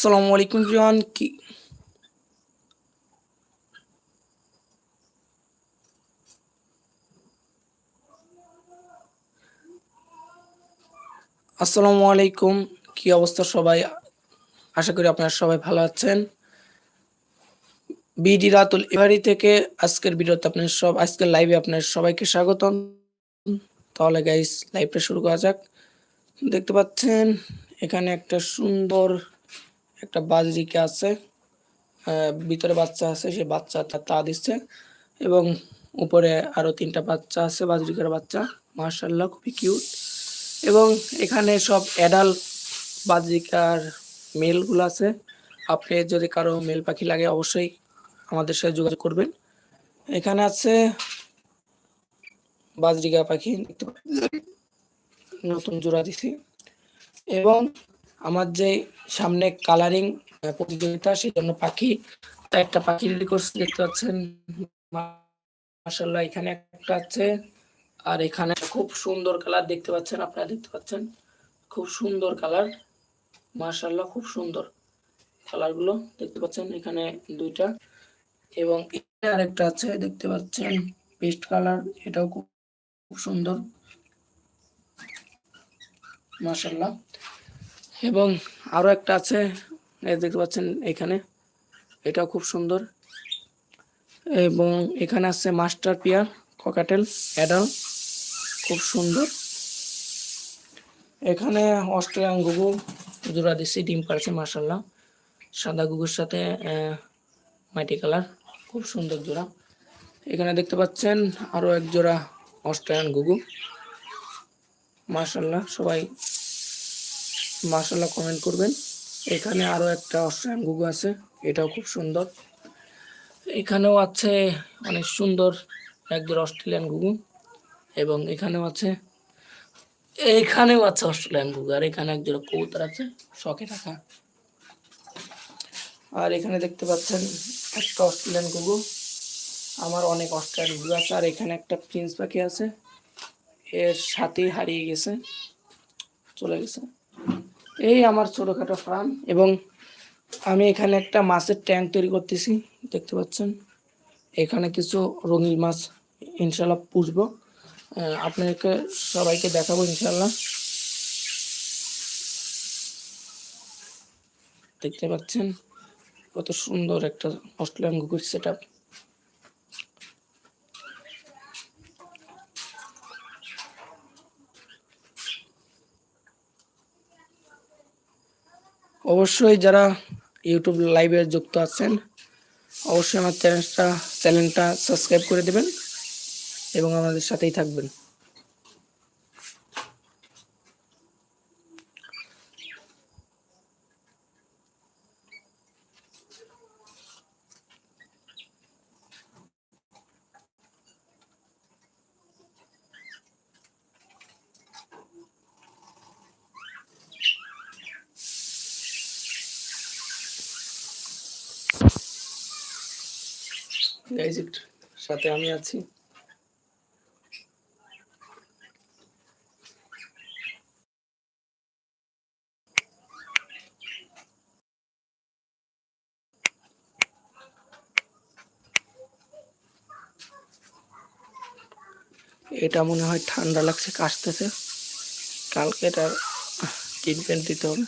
আসসালামু আলাইকুম রিয়ান কি? আসসালামু আলাইকুম, কি অবস্থা সবাই? আশা করি আপনারা সবাই ভালো আছেন। বিডি রাতুল এবারি থেকে আজকের ভিডিওতে আপনার সব আজকের লাইভে আপনার সবাইকে স্বাগতম। তাহলে গাইস লাইভটা শুরু করা যাক। দেখতে পাচ্ছেন, এখানে একটা সুন্দর একটা বাজরিকা আছে আহ, ভিতরে বাচ্চা আছে সে বাচ্চা তার তা দিচ্ছে এবং উপরে আরও তিনটা বাচ্চা আছে বাজরিকার বাচ্চা মার্শাল্লাহ খুবই কিউট এবং এখানে সব অ্যাডাল্ট বাজরিকার মেলগুলো আছে। আপনি যদি কারও মেল পাখি লাগে অবশ্যই আমাদের সাথে যোগাযোগ করবেন। এখানে আছে বাজরিকা পাখি নতুন জোড়া দিছি এবং আমার যে সামনে কালারিং প্রতিযোগিতা, সেই জন্য পাখি একটা পাখি রেডি করছি দেখতে পাচ্ছেন। মাসাল্লাহ এখানে একটা আছে। আর এখানে খুব সুন্দর কালার দেখতে পাচ্ছেন আপনারা, দেখতে পাচ্ছেন? খুব সুন্দর কালার মাশাল্লাহ খুব সুন্দর কালারগুলো দেখতে পাচ্ছেন এখানে দুইটা। এবং আরেকটা আছে, দেখতে পাচ্ছেন পেস্ট কালার এটাও খুব সুন্দর মাশাল্লাহ এবং আরও একটা আছে দেখতে পাচ্ছেন এখানে। এটাও খুব সুন্দর। এবং এখানে আছে মাস্টার পিয়ার, ককাটেল, অ্যাডাল, খুব সুন্দর। এখানে অস্ট্রেলিয়ান গুগু জোড়া দিচ্ছি ডিম পারছে মার্শাল্লাহ সাদা গুগুর সাথে মাটি কালার, খুব সুন্দর জোড়া। এখানে দেখতে পাচ্ছেন আরও এক জোড়া অস্ট্রেলিয়ান গুগু। মার্শাল্লাহ সবাই মার্শাল্লাহ কমেন্ট করবেন। এখানে আরও একটা অস্ট্রেলিয়ান গুগু আছে, এটাও খুব সুন্দর। এখানেও আছে অনেক সুন্দর এক জোড়া অস্ট্রেলিয়ান গুগু এবং এখানেও আছে এইখানেও আছে অস্ট্রেলিয়ান গুগু আর এখানে এক জোড়া কবুতর আছে, শখে রাখা। আর এখানে দেখতে পাচ্ছেন একটা অস্ট্রেলিয়ান গুগু আমার অনেক অস্ট্রেলিয়ান গুগু আছে, আর এখানে একটা প্রিন্স পাখি আছে, এর সাথেই হারিয়ে গেছে, চলে গেছে। এই আমার ছোটখাটো ফার্ম এবং আমি এখানে একটা মাছের ট্যাঙ্ক তৈরি করতেছি দেখতে পাচ্ছেন। এখানে কিছু রঙিন মাছ ইনশাল্লাহ পুষবো। আহ, আপনাদেরকে সবাইকে দেখাবো ইনশাল্লাহ। দেখতে পাচ্ছেন কত সুন্দর একটা অস্ট্রেলিয়ান গুগল সেট আপ অবশ্যই যারা ইউটিউব লাইভে যুক্ত আছেন, অবশ্যই আমার চ্যানেলটা চ্যানেলটা সাবস্ক্রাইব করে দেবেন এবং আমাদের সাথেই থাকবেন। সাথে আমি আছি। এটা মনে হয় ঠান্ডা লাগছে কাশতেছে। কালকে এটার ট্রিটমেন্ট দিতে হবে।